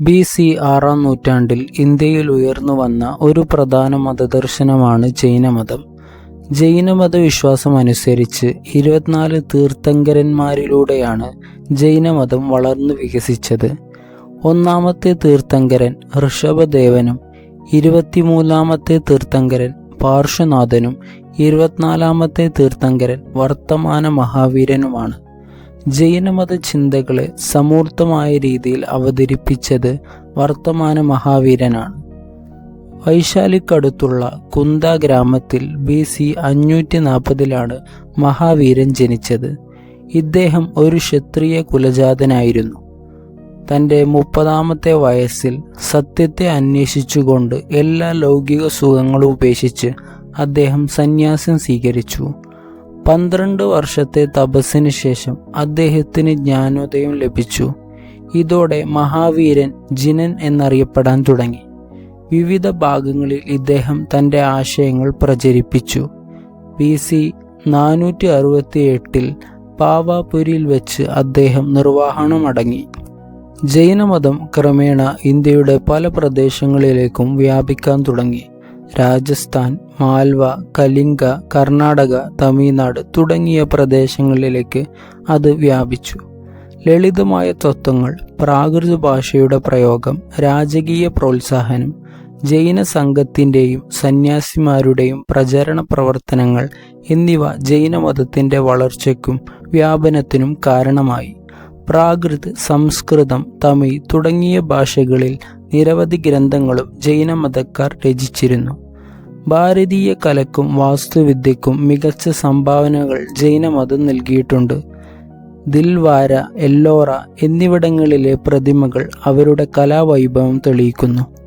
B C ആറാം നൂറ്റാണ്ടിൽ ഇന്ത്യയിൽ ഉയർന്നു വന്ന ഒരു പ്രധാന മതദർശനമാണ് ജൈനമതം. ജൈനമത വിശ്വാസം അനുസരിച്ച് ഇരുപത്തിനാല് തീർത്ഥങ്കരന്മാരിലൂടെയാണ് ജൈനമതം വളർന്നു വികസിച്ചത്. ഒന്നാമത്തെ തീർത്ഥങ്കരൻ ഋഷഭദേവനും ഇരുപത്തിമൂന്നാമത്തെ തീർത്ഥങ്കരൻ പാർശ്വനാഥനും ഇരുപത്തിനാലാമത്തെ തീർത്ഥങ്കരൻ വർത്തമാന മഹാവീരനുമാണ്. ജൈനമത ചിന്തകളെ സമൂർത്തമായ രീതിയിൽ അവതരിപ്പിച്ചത് വർത്തമാന മഹാവീരനാണ്. വൈശാലിക്കടുത്തുള്ള കുന്ത ഗ്രാമത്തിൽ ബി സി അഞ്ഞൂറ്റി നാൽപ്പതിലാണ് മഹാവീരൻ ജനിച്ചത്. ഇദ്ദേഹം ഒരു ക്ഷത്രിയ കുലജാതനായിരുന്നു. തന്റെ മുപ്പതാമത്തെ വയസ്സിൽ സത്യത്തെ അന്വേഷിച്ചുകൊണ്ട് എല്ലാ ലൗകിക സുഖങ്ങളും ഉപേക്ഷിച്ച് അദ്ദേഹം സന്യാസം സ്വീകരിച്ചു. പന്ത്രണ്ട് വർഷത്തെ തപസ്സിന് ശേഷം അദ്ദേഹത്തിന് ജ്ഞാനോദയം ലഭിച്ചു. ഇതോടെ മഹാവീരൻ ജിനൻ എന്നറിയപ്പെടാൻ തുടങ്ങി. വിവിധ ഭാഗങ്ങളിൽ ഇദ്ദേഹം തന്റെ ആശയങ്ങൾ പ്രചരിപ്പിച്ചു. ബി സി നാനൂറ്റി അറുപത്തി എട്ടിൽ പാവാപുരിയിൽ വെച്ച് അദ്ദേഹം നിർവാഹണമടങ്ങി ജൈനമതം ക്രമേണ ഇന്ത്യയുടെ പല പ്രദേശങ്ങളിലേക്കും വ്യാപിക്കാൻ തുടങ്ങി. രാജസ്ഥാൻ മാൽവ കലിംഗ കർണാടക തമിഴ്നാട് തുടങ്ങിയ പ്രദേശങ്ങളിലേക്ക് അത് വ്യാപിച്ചു. ലളിതമായ തത്വങ്ങൾ പ്രാകൃത ഭാഷയുടെ പ്രയോഗം രാജകീയ പ്രോത്സാഹനം ജൈന സംഘത്തിന്റെയും സന്യാസിമാരുടെയും പ്രചരണ പ്രവർത്തനങ്ങൾ എന്നിവ ജൈനമതത്തിന്റെ വളർച്ചയ്ക്കും വ്യാപനത്തിനും കാരണമായി. പ്രാകൃത് സംസ്കൃതം തമിഴ് തുടങ്ങിയ ഭാഷകളിൽ നിരവധി ഗ്രന്ഥങ്ങളും ജൈന മതക്കാർ രചിച്ചിരുന്നു. ഭാരതീയ കലക്കും വാസ്തുവിദ്യക്കും മികച്ച സംഭാവനകൾ ജൈനമതം നൽകിയിട്ടുണ്ട്. ദിൽവാര എല്ലോറ എന്നിവിടങ്ങളിലെ പ്രതിമകൾ അവരുടെ കലാവൈഭവം തെളിയിക്കുന്നു.